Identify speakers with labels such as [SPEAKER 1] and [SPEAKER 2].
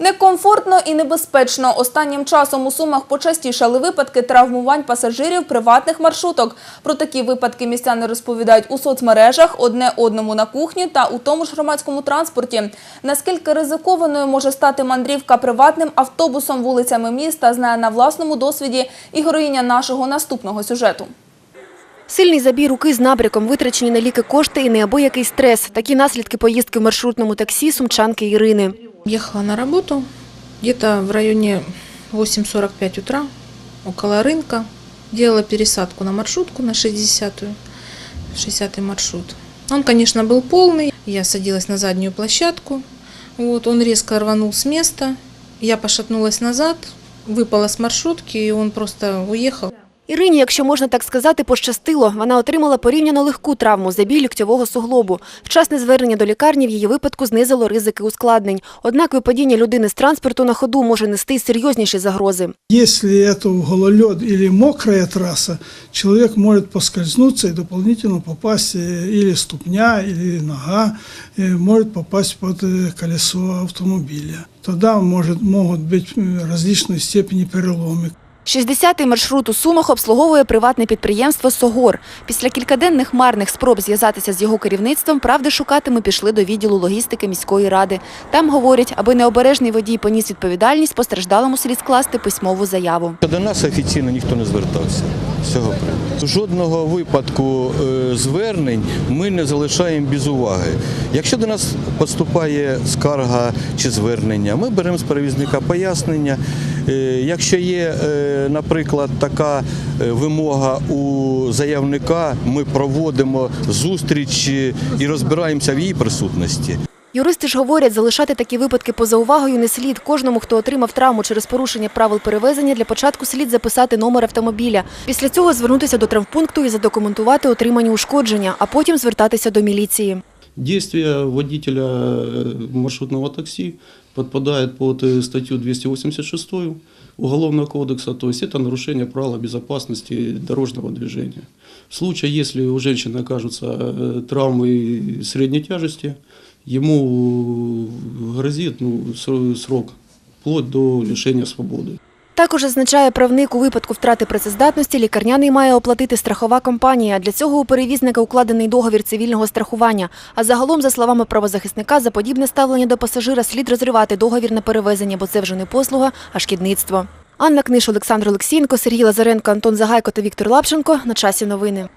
[SPEAKER 1] Некомфортно і небезпечно. Останнім часом у Сумах почастішали випадки травмувань пасажирів приватних маршруток. Про такі випадки містяни розповідають у соцмережах, одне одному на кухні та у тому ж громадському транспорті. Наскільки ризикованою може стати мандрівка приватним автобусом вулицями міста, знає на власному досвіді і героїня нашого наступного сюжету.
[SPEAKER 2] Сильний забій руки з набряком, витрачені на ліки кошти і неабиякий стрес. Такі наслідки поїздки в маршрутному таксі сумчанки Ірини.
[SPEAKER 3] Ехала на работу где-то в районе 8.45 утра, около рынка. Делала пересадку на маршрутку на 60-ю, 60-й маршрут. Он, конечно, был полный. Я садилась на заднюю площадку. Вот, он резко рванул с места. Я пошатнулась назад, выпала с маршрутки, и он просто уехал.
[SPEAKER 2] Ірині, якщо можна так сказати, пощастило. Вона отримала порівняно легку травму – забій ліктьового суглобу. Вчасне звернення до лікарні в її випадку знизило ризики ускладнень. Однак випадіння людини з транспорту на ходу може нести й серйозніші загрози.
[SPEAKER 4] Если это гололед или мокрая трасса, человек может поскользнуться и дополнительно попасть э, или ступня, или нога, э, может попасть под э, колесо автомобиля. Тогда может, могут быть э, различной степени переломы.
[SPEAKER 2] 60-й маршрут у Сумах обслуговує приватне підприємство «Согор». Після кількаденних марних спроб зв'язатися з його керівництвом, правди шукати ми пішли до відділу логістики міської ради. Там говорять, аби необережний водій поніс відповідальність, постраждалому слід скласти письмову заяву.
[SPEAKER 5] До нас офіційно ніхто не звертався цього приводу. Жодного випадку е, звернень ми не залишаємо без уваги. Якщо до нас поступає скарга чи звернення, ми беремо з перевізника пояснення. Е, Якщо є, е, наприклад, така вимога у заявника, ми проводимо зустріч і розбираємося в її присутності.
[SPEAKER 2] Юристи ж говорять, залишати такі випадки поза увагою не слід. Кожному, хто отримав травму через порушення правил перевезення, для початку слід записати номер автомобіля. Після цього звернутися до травмпункту і задокументувати отримані ушкодження, а потім звертатися до міліції.
[SPEAKER 6] Действия водителя э, маршрутного такси подпадает под э, статью 286 Уголовного кодекса, то есть это нарушение правил безопасности дорожного движения. В случае, если у женщины окажутся э, травмы средней тяжести, ему грозит ну, срок вплоть до лишения свободы.
[SPEAKER 2] Також зазначає правник, у випадку втрати працездатності лікарняний має оплатити страхова компанія. Для цього у перевізника укладений договір цивільного страхування. А загалом, за словами правозахисника, за подібне ставлення до пасажира слід розривати договір на перевезення, бо це вже не послуга, а шкідництво. Анна Книш, Олександр Олексієнко, Сергій Лазаренко, Антон Загайко та Віктор Лапченко. На часі новини.